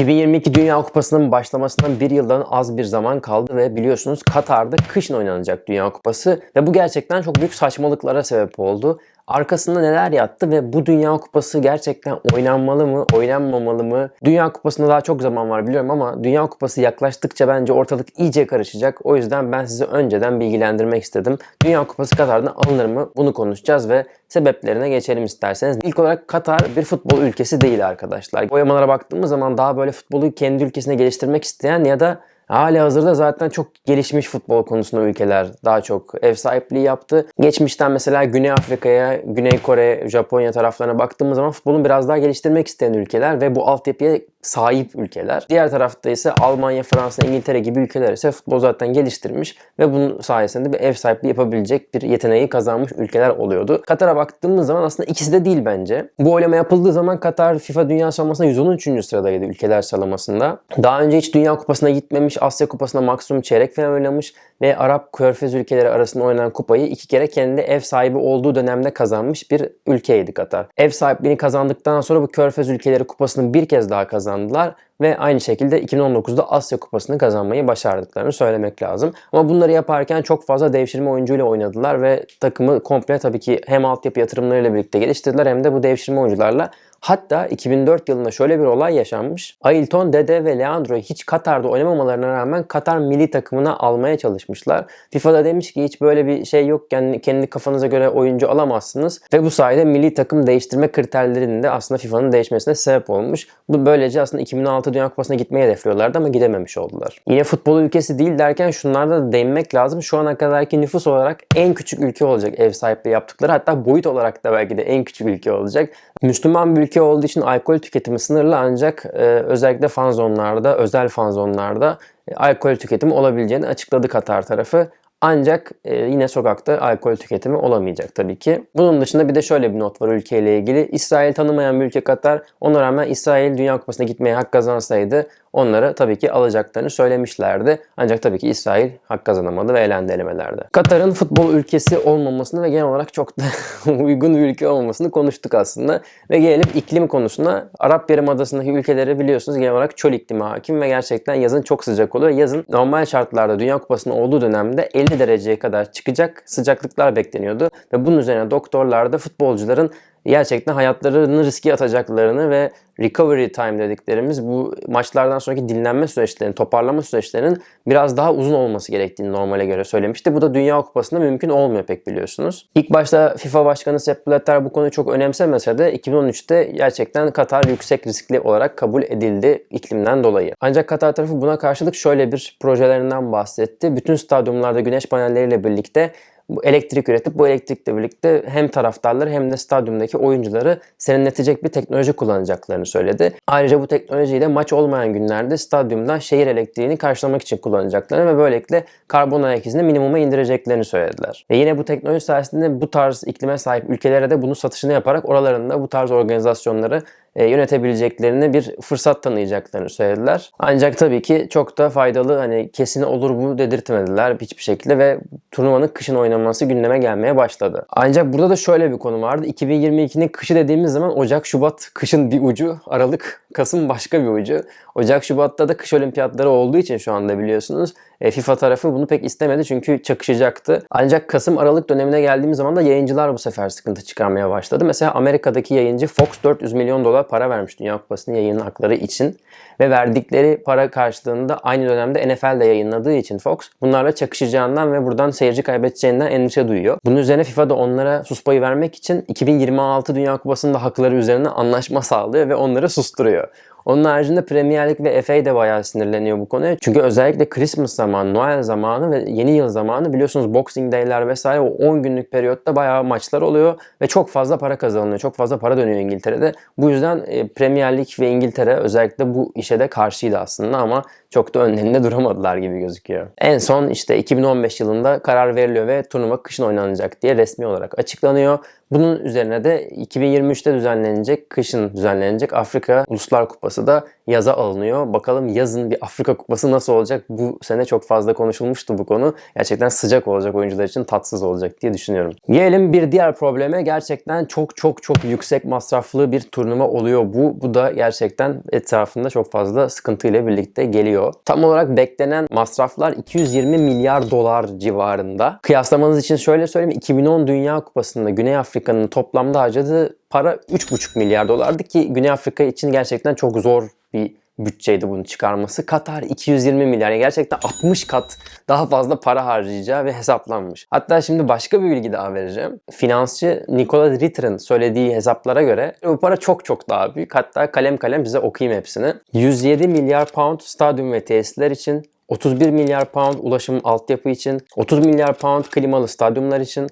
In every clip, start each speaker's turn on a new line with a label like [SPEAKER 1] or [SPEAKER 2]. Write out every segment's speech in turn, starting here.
[SPEAKER 1] 2022 Dünya Kupası'nın başlamasından bir yıldan az bir zaman kaldı ve biliyorsunuz Katar'da kışın oynanacak Dünya Kupası ve bu gerçekten çok büyük saçmalıklara sebep oldu. Arkasında neler yattı ve bu Dünya Kupası gerçekten oynanmalı mı, oynanmamalı mı? Dünya Kupası'nda daha çok zaman var biliyorum ama Dünya Kupası yaklaştıkça bence ortalık iyice karışacak. O yüzden ben sizi önceden bilgilendirmek istedim. Dünya Kupası Katar'dan alınır mı? Bunu konuşacağız ve sebeplerine geçelim isterseniz. İlk olarak Katar bir futbol ülkesi değil arkadaşlar. Oyamalara baktığımız zaman daha böyle futbolu kendi ülkesine geliştirmek isteyen ya da Hali hazırda zaten çok gelişmiş futbol konusunda ülkeler daha çok ev sahipliği yaptı. Geçmişten mesela Güney Afrika'ya, Güney Kore, Japonya taraflarına baktığımız zaman futbolun biraz daha geliştirmek isteyen ülkeler ve bu altyapıya sahip ülkeler. Diğer tarafta ise Almanya, Fransa, İngiltere gibi ülkeler ise futbol zaten geliştirmiş ve bunun sayesinde bir ev sahipliği yapabilecek bir yeteneği kazanmış ülkeler oluyordu. Katar'a baktığımız zaman aslında ikisi de değil bence. Bu oylama yapıldığı zaman Katar FIFA Dünya Sıralaması'nda 113. sıradaydı ülkeler sıralamasında. Daha önce hiç Dünya Kupası'na gitmemiş, Asya Kupası'nda maksimum çeyrek final oynamış ve Arap Körfez ülkeleri arasında oynanan kupayı iki kere kendi ev sahibi olduğu dönemde kazanmış bir ülkeydi Katar. Ev sahipliğini kazandıktan sonra bu Körfez ülkeleri kupasını bir kez daha kazandılar ve aynı şekilde 2019'da Asya Kupası'nı kazanmayı başardıklarını söylemek lazım. Ama bunları yaparken çok fazla devşirme oyuncuyla oynadılar ve takımı komple tabii ki hem altyapı yatırımlarıyla birlikte geliştirdiler hem de bu devşirme oyuncularla Hatta 2004 yılında şöyle bir olay yaşanmış. Ailton, Dede ve Leandro'yu hiç Katar'da oynamamalarına rağmen Katar milli takımına almaya çalışmışlar. FIFA'da demiş ki hiç böyle bir şey yok. Yani kendi kafanıza göre oyuncu alamazsınız. Ve bu sayede milli takım değiştirme kriterlerinin de aslında FIFA'nın değişmesine sebep olmuş. Bu böylece aslında 2006 Dünya Kupası'na gitmeyi hedefliyorlardı ama gidememiş oldular. Yine futbol ülkesi değil derken şunlarda da değinmek lazım. Şu ana kadarki nüfus olarak en küçük ülke olacak ev sahipliği yaptıkları. Hatta boyut olarak da belki de en küçük ülke olacak. Müslüman bir ülke olduğu için alkol tüketimi sınırlı ancak e, özellikle fan zonlarda, özel fan zonlarda e, alkol tüketimi olabileceğini açıkladı Katar tarafı. Ancak e, yine sokakta alkol tüketimi olamayacak tabii ki. Bunun dışında bir de şöyle bir not var ülkeyle ilgili. İsrail tanımayan bir ülke Katar. Ona rağmen İsrail Dünya Kupası'na gitmeye hak kazansaydı onlara tabii ki alacaklarını söylemişlerdi. Ancak tabii ki İsrail hak kazanamadı ve elendi elemelerde. Katar'ın futbol ülkesi olmamasını ve genel olarak çok da uygun bir ülke olmamasını konuştuk aslında. Ve gelelim iklim konusuna. Arap Yarımadası'ndaki ülkeleri biliyorsunuz genel olarak çöl iklimi hakim ve gerçekten yazın çok sıcak oluyor. Yazın normal şartlarda Dünya Kupası'nın olduğu dönemde 50 dereceye kadar çıkacak sıcaklıklar bekleniyordu. Ve bunun üzerine doktorlar da futbolcuların gerçekten hayatlarını riske atacaklarını ve recovery time dediklerimiz bu maçlardan sonraki dinlenme süreçlerinin, toparlama süreçlerinin biraz daha uzun olması gerektiğini normale göre söylemişti. Bu da Dünya Kupası'nda mümkün olmuyor pek biliyorsunuz. İlk başta FIFA Başkanı Sepp Blatter bu konuyu çok önemsemese de 2013'te gerçekten Katar yüksek riskli olarak kabul edildi iklimden dolayı. Ancak Katar tarafı buna karşılık şöyle bir projelerinden bahsetti. Bütün stadyumlarda güneş panelleriyle birlikte bu elektrik üretip bu elektrikle birlikte hem taraftarları hem de stadyumdaki oyuncuları serinletecek bir teknoloji kullanacaklarını söyledi. Ayrıca bu teknolojiyi de maç olmayan günlerde stadyumdan şehir elektriğini karşılamak için kullanacaklarını ve böylelikle karbon ayak izini minimuma indireceklerini söylediler. Ve yine bu teknoloji sayesinde bu tarz iklime sahip ülkelere de bunu satışını yaparak oralarında bu tarz organizasyonları yönetebileceklerini bir fırsat tanıyacaklarını söylediler. Ancak tabii ki çok da faydalı hani kesin olur bu dedirtmediler hiçbir şekilde ve turnuvanın kışın oynanması gündeme gelmeye başladı. Ancak burada da şöyle bir konu vardı. 2022'nin kışı dediğimiz zaman Ocak, Şubat kışın bir ucu, Aralık, Kasım başka bir ucu. Ocak, Şubat'ta da kış olimpiyatları olduğu için şu anda biliyorsunuz e, FIFA tarafı bunu pek istemedi çünkü çakışacaktı. Ancak Kasım Aralık dönemine geldiğimiz zaman da yayıncılar bu sefer sıkıntı çıkarmaya başladı. Mesela Amerika'daki yayıncı Fox 400 milyon dolar para vermiş Dünya Kupası'nın yayın hakları için ve verdikleri para karşılığında aynı dönemde NFL'de yayınladığı için Fox bunlarla çakışacağından ve buradan seyirci kaybedeceğinden endişe duyuyor. Bunun üzerine FIFA da onlara sus payı vermek için 2026 Dünya Kupası'nda hakları üzerine anlaşma sağlıyor ve onları susturuyor. Onun haricinde Premier Lig ve FA de bayağı sinirleniyor bu konuya. Çünkü özellikle Christmas zamanı, Noel zamanı ve yeni yıl zamanı biliyorsunuz Boxing Day'ler vesaire o 10 günlük periyotta bayağı maçlar oluyor ve çok fazla para kazanılıyor. Çok fazla para dönüyor İngiltere'de. Bu yüzden e, Premier Lig ve İngiltere özellikle bu işe de karşıydı aslında ama çok da önlerinde duramadılar gibi gözüküyor. En son işte 2015 yılında karar veriliyor ve turnuva kışın oynanacak diye resmi olarak açıklanıyor. Bunun üzerine de 2023'te düzenlenecek, kışın düzenlenecek Afrika Uluslar Kupası da yaza alınıyor. Bakalım yazın bir Afrika Kupası nasıl olacak? Bu sene çok fazla konuşulmuştu bu konu. Gerçekten sıcak olacak oyuncular için tatsız olacak diye düşünüyorum. Gelelim bir diğer probleme. Gerçekten çok çok çok yüksek masraflı bir turnuva oluyor bu. Bu da gerçekten etrafında çok fazla sıkıntıyla birlikte geliyor. Tam olarak beklenen masraflar 220 milyar dolar civarında. Kıyaslamanız için şöyle söyleyeyim. 2010 Dünya Kupası'nda Güney Afrika'nın toplamda harcadığı para 3,5 milyar dolardı ki Güney Afrika için gerçekten çok zor bir bütçeydi bunu çıkarması. Katar 220 milyar. Yani gerçekten 60 kat daha fazla para harcayacağı ve hesaplanmış. Hatta şimdi başka bir bilgi daha vereceğim. Finansçı Nicola Ritter'ın söylediği hesaplara göre bu para çok çok daha büyük. Hatta kalem kalem size okuyayım hepsini. 107 milyar pound stadyum ve tesisler için 31 milyar pound ulaşım altyapı için, 30 milyar pound klimalı stadyumlar için,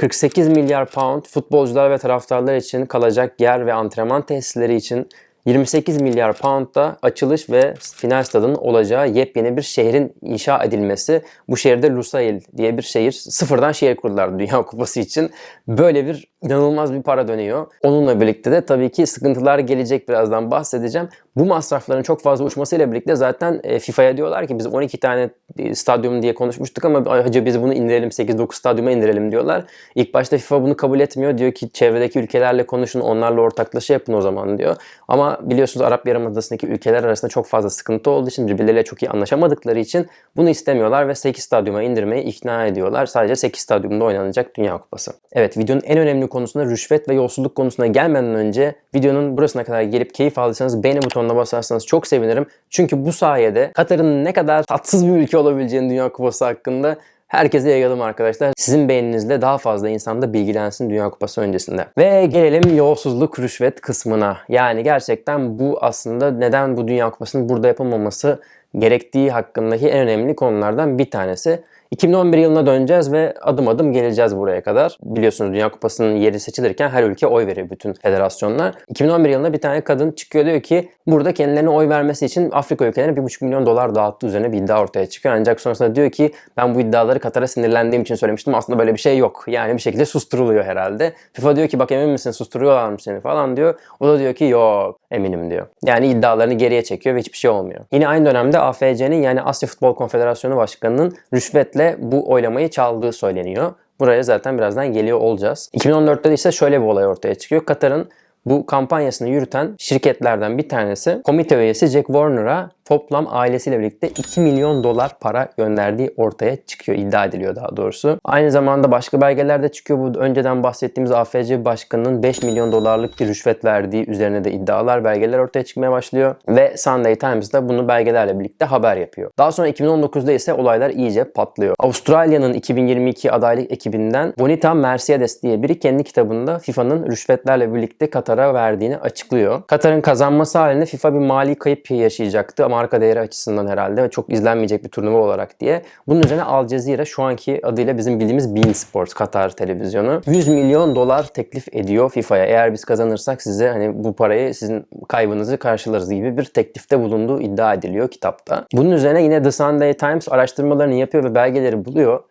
[SPEAKER 1] 48 milyar pound futbolcular ve taraftarlar için kalacak yer ve antrenman tesisleri için 28 milyar pound da açılış ve final stadının olacağı yepyeni bir şehrin inşa edilmesi. Bu şehirde Lusail diye bir şehir sıfırdan şehir kurdular Dünya Kupası için. Böyle bir inanılmaz bir para dönüyor. Onunla birlikte de tabii ki sıkıntılar gelecek birazdan bahsedeceğim. Bu masrafların çok fazla uçmasıyla birlikte zaten e, FIFA'ya diyorlar ki biz 12 tane e, stadyum diye konuşmuştuk ama hacı biz bunu indirelim 8-9 stadyuma indirelim diyorlar. İlk başta FIFA bunu kabul etmiyor. Diyor ki çevredeki ülkelerle konuşun onlarla ortaklaşa yapın o zaman diyor. Ama biliyorsunuz Arap Yarımadası'ndaki ülkeler arasında çok fazla sıkıntı olduğu için birbirleriyle çok iyi anlaşamadıkları için bunu istemiyorlar ve 8 stadyuma indirmeyi ikna ediyorlar. Sadece 8 stadyumda oynanacak Dünya Kupası. Evet videonun en önemli konusunda rüşvet ve yolsuzluk konusuna gelmeden önce videonun burasına kadar gelip keyif aldıysanız beğeni butonuna basarsanız çok sevinirim. Çünkü bu sayede Katar'ın ne kadar tatsız bir ülke olabileceğini Dünya Kupası hakkında Herkese yayalım arkadaşlar. Sizin beğeninizle daha fazla insan da bilgilensin Dünya Kupası öncesinde. Ve gelelim yolsuzluk rüşvet kısmına. Yani gerçekten bu aslında neden bu Dünya Kupası'nın burada yapılmaması gerektiği hakkındaki en önemli konulardan bir tanesi. 2011 yılına döneceğiz ve adım adım geleceğiz buraya kadar. Biliyorsunuz Dünya Kupası'nın yeri seçilirken her ülke oy veriyor bütün federasyonlar. 2011 yılında bir tane kadın çıkıyor diyor ki burada kendilerine oy vermesi için Afrika ülkelerine 1,5 milyon dolar dağıttı üzerine bir iddia ortaya çıkıyor. Ancak sonrasında diyor ki ben bu iddiaları Katar'a sinirlendiğim için söylemiştim. Aslında böyle bir şey yok. Yani bir şekilde susturuluyor herhalde. FIFA diyor ki bak emin misin susturuyorlar mı seni falan diyor. O da diyor ki yok eminim diyor. Yani iddialarını geriye çekiyor ve hiçbir şey olmuyor. Yine aynı dönemde AFC'nin yani Asya Futbol Konfederasyonu Başkanı'nın rüşvetle bu oylamayı çaldığı söyleniyor. Buraya zaten birazdan geliyor olacağız. 2014'te de ise şöyle bir olay ortaya çıkıyor. Katar'ın bu kampanyasını yürüten şirketlerden bir tanesi komite üyesi Jack Warner'a toplam ailesiyle birlikte 2 milyon dolar para gönderdiği ortaya çıkıyor. iddia ediliyor daha doğrusu. Aynı zamanda başka belgeler de çıkıyor. Bu önceden bahsettiğimiz AFC başkanının 5 milyon dolarlık bir rüşvet verdiği üzerine de iddialar, belgeler ortaya çıkmaya başlıyor. Ve Sunday Times da bunu belgelerle birlikte haber yapıyor. Daha sonra 2019'da ise olaylar iyice patlıyor. Avustralya'nın 2022 adaylık ekibinden Bonita Mercedes diye biri kendi kitabında FIFA'nın rüşvetlerle birlikte Katar'a verdiğini açıklıyor. Katar'ın kazanması halinde FIFA bir mali kayıp yaşayacaktı ama marka değeri açısından herhalde çok izlenmeyecek bir turnuva olarak diye. Bunun üzerine Al Jazeera şu anki adıyla bizim bildiğimiz Bein Sports Katar televizyonu 100 milyon dolar teklif ediyor FIFA'ya. Eğer biz kazanırsak size hani bu parayı sizin kaybınızı karşılarız gibi bir teklifte bulunduğu iddia ediliyor kitapta. Bunun üzerine yine The Sunday Times araştırmalarını yapıyor ve belgeleri buluyor.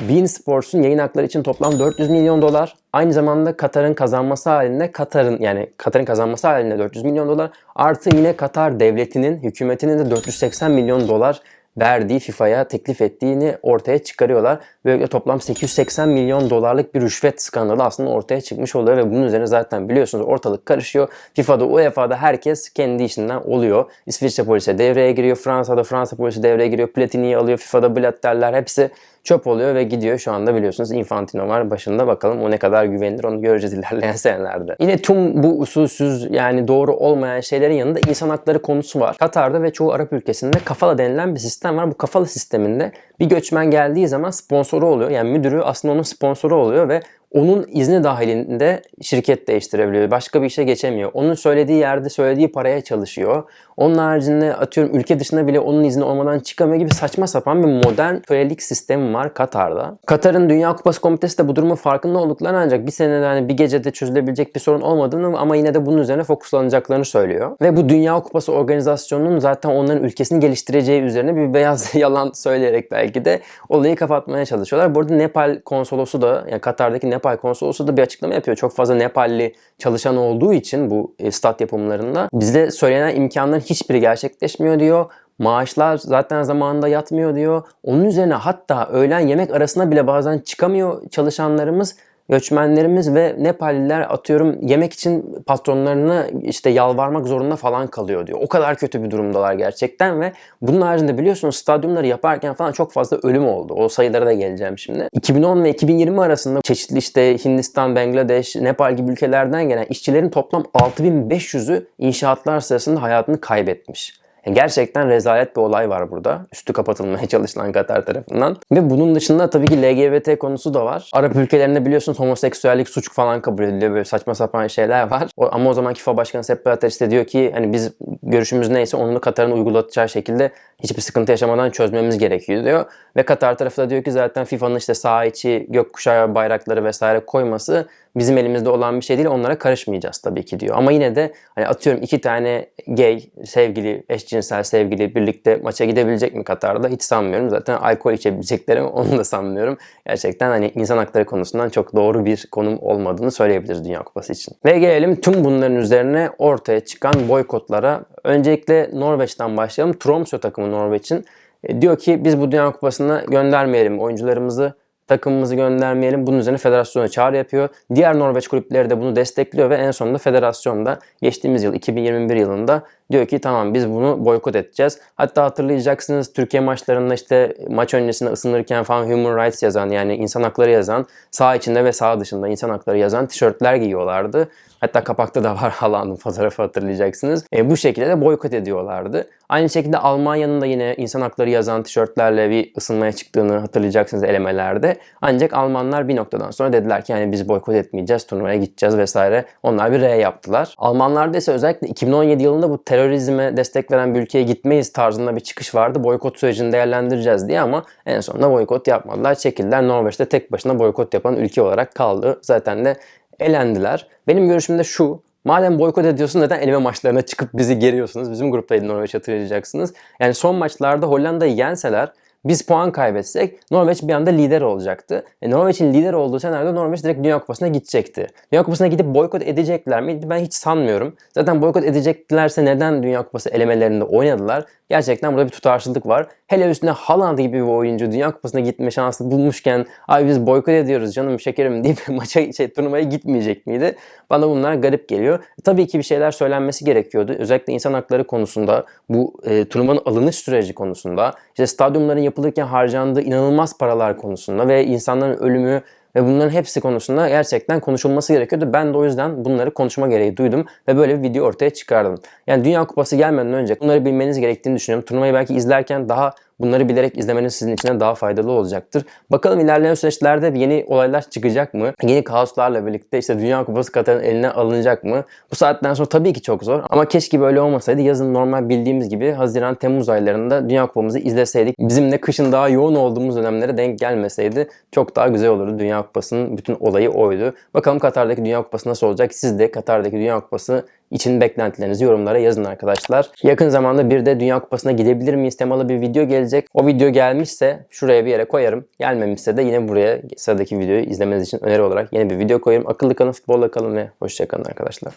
[SPEAKER 1] Bein Sports'un yayın hakları için toplam 400 milyon dolar. Aynı zamanda Katar'ın kazanması halinde Katar'ın yani Katar'ın kazanması halinde 400 milyon dolar artı yine Katar devletinin hükümetinin de 480 milyon dolar verdiği FIFA'ya teklif ettiğini ortaya çıkarıyorlar. Böylece toplam 880 milyon dolarlık bir rüşvet skandalı aslında ortaya çıkmış oluyor ve bunun üzerine zaten biliyorsunuz ortalık karışıyor. FIFA'da, UEFA'da herkes kendi işinden oluyor. İsviçre polisi devreye giriyor, Fransa'da Fransa polisi devreye giriyor, Platini'yi alıyor, FIFA'da Blatter'ler hepsi çöp oluyor ve gidiyor. Şu anda biliyorsunuz Infantino var başında. Bakalım o ne kadar güvenilir onu göreceğiz ilerleyen senelerde. Yine tüm bu usulsüz yani doğru olmayan şeylerin yanında insan hakları konusu var. Katar'da ve çoğu Arap ülkesinde kafala denilen bir sistem var. Bu kafala sisteminde bir göçmen geldiği zaman sponsoru oluyor. Yani müdürü aslında onun sponsoru oluyor ve onun izni dahilinde şirket değiştirebiliyor. Başka bir işe geçemiyor. Onun söylediği yerde söylediği paraya çalışıyor. Onun haricinde atıyorum ülke dışına bile onun izni olmadan çıkamıyor gibi saçma sapan bir modern kölelik sistemi var Katar'da. Katar'ın Dünya Kupası Komitesi de bu durumun farkında olduklarını ancak bir senede hani bir gecede çözülebilecek bir sorun olmadığını ama yine de bunun üzerine fokuslanacaklarını söylüyor. Ve bu Dünya Kupası organizasyonunun zaten onların ülkesini geliştireceği üzerine bir beyaz yalan söyleyerek belki de olayı kapatmaya çalışıyorlar. Bu arada Nepal konsolosu da yani Katar'daki Nepal konsolosu da bir açıklama yapıyor. Çok fazla Nepalli çalışan olduğu için bu e, stat yapımlarında bize söylenen imkanların hiçbiri gerçekleşmiyor diyor. Maaşlar zaten zamanında yatmıyor diyor. Onun üzerine hatta öğlen yemek arasına bile bazen çıkamıyor çalışanlarımız göçmenlerimiz ve Nepalliler atıyorum yemek için patronlarına işte yalvarmak zorunda falan kalıyor diyor. O kadar kötü bir durumdalar gerçekten ve bunun haricinde biliyorsunuz stadyumları yaparken falan çok fazla ölüm oldu. O sayılara da geleceğim şimdi. 2010 ve 2020 arasında çeşitli işte Hindistan, Bangladeş, Nepal gibi ülkelerden gelen işçilerin toplam 6500'ü inşaatlar sırasında hayatını kaybetmiş. Gerçekten rezalet bir olay var burada. Üstü kapatılmaya çalışılan Katar tarafından. Ve bunun dışında tabii ki LGBT konusu da var. Arap ülkelerinde biliyorsunuz homoseksüellik suç falan kabul ediliyor. Böyle saçma sapan şeyler var. O- Ama o zaman FIFA Başkanı Sepp Blatter işte diyor ki hani biz görüşümüz neyse onu Katar'ın uygulatacağı şekilde hiçbir sıkıntı yaşamadan çözmemiz gerekiyor diyor. Ve Katar tarafı da diyor ki zaten FIFA'nın işte saha içi gökkuşağı bayrakları vesaire koyması bizim elimizde olan bir şey değil. Onlara karışmayacağız tabii ki diyor. Ama yine de hani atıyorum iki tane gay sevgili, eşcinsel sevgili birlikte maça gidebilecek mi Katar'da? Hiç sanmıyorum. Zaten alkol içebilecekleri onu da sanmıyorum. Gerçekten hani insan hakları konusundan çok doğru bir konum olmadığını söyleyebiliriz Dünya Kupası için. Ve gelelim tüm bunların üzerine ortaya çıkan boykotlara. Öncelikle Norveç'ten başlayalım. Tromsø takımı Norveç'in e, diyor ki biz bu Dünya Kupası'na göndermeyelim oyuncularımızı takımımızı göndermeyelim. Bunun üzerine federasyona çağrı yapıyor. Diğer Norveç kulüpleri de bunu destekliyor ve en sonunda federasyon da geçtiğimiz yıl 2021 yılında diyor ki tamam biz bunu boykot edeceğiz. Hatta hatırlayacaksınız Türkiye maçlarında işte maç öncesinde ısınırken falan human rights yazan yani insan hakları yazan sağ içinde ve sağ dışında insan hakları yazan tişörtler giyiyorlardı. Hatta kapakta da var Haaland'ın fotoğrafı hatırlayacaksınız. E, bu şekilde de boykot ediyorlardı. Aynı şekilde Almanya'nın da yine insan hakları yazan tişörtlerle bir ısınmaya çıktığını hatırlayacaksınız elemelerde. Ancak Almanlar bir noktadan sonra dediler ki yani biz boykot etmeyeceğiz, turnuvaya gideceğiz vesaire. Onlar bir R yaptılar. Almanlarda ise özellikle 2017 yılında bu terörizme destek veren bir ülkeye gitmeyiz tarzında bir çıkış vardı. Boykot sürecini değerlendireceğiz diye ama en sonunda boykot yapmadılar. Çekildiler. Norveç'te tek başına boykot yapan ülke olarak kaldı. Zaten de elendiler. Benim görüşüm de şu. Madem boykot ediyorsun neden eleme maçlarına çıkıp bizi geriyorsunuz? Bizim gruptaydı Norveç hatırlayacaksınız. Yani son maçlarda Hollanda'yı yenseler biz puan kaybetsek Norveç bir anda lider olacaktı. E, Norveç'in lider olduğu senaryoda Norveç direkt Dünya Kupası'na gidecekti. Dünya Kupası'na gidip boykot edecekler miydi? Ben hiç sanmıyorum. Zaten boykot edeceklerse neden Dünya Kupası elemelerinde oynadılar? Gerçekten burada bir tutarsızlık var. Hele üstüne Haaland gibi bir oyuncu Dünya Kupası'na gitme şansı bulmuşken ay biz boykot ediyoruz canım şekerim deyip maça şey, turnuvaya gitmeyecek miydi? Bana bunlar garip geliyor. Tabii ki bir şeyler söylenmesi gerekiyordu. Özellikle insan hakları konusunda, bu e, turnuvanın alınış süreci konusunda, işte stadyumların yapılırken harcandığı inanılmaz paralar konusunda ve insanların ölümü ve bunların hepsi konusunda gerçekten konuşulması gerekiyordu. Ben de o yüzden bunları konuşma gereği duydum ve böyle bir video ortaya çıkardım. Yani Dünya Kupası gelmeden önce bunları bilmeniz gerektiğini düşünüyorum. Turnuvayı belki izlerken daha bunları bilerek izlemeniz sizin için daha faydalı olacaktır. Bakalım ilerleyen süreçlerde yeni olaylar çıkacak mı? Yeni kaoslarla birlikte işte Dünya Kupası Katar'ın eline alınacak mı? Bu saatten sonra tabii ki çok zor ama keşke böyle olmasaydı. Yazın normal bildiğimiz gibi Haziran-Temmuz aylarında Dünya Kupamızı izleseydik. Bizim de kışın daha yoğun olduğumuz dönemlere denk gelmeseydi çok daha güzel olurdu. Dünya Kupası'nın bütün olayı oydu. Bakalım Katar'daki Dünya Kupası nasıl olacak? Siz de Katar'daki Dünya Kupası için beklentilerinizi yorumlara yazın arkadaşlar. Yakın zamanda bir de Dünya Kupası'na gidebilir miyiz temalı bir video gelecek. O video gelmişse şuraya bir yere koyarım. Gelmemişse de yine buraya sıradaki videoyu izlemeniz için öneri olarak yeni bir video koyarım. Akıllı kalın, futbolla kalın ve hoşçakalın arkadaşlar.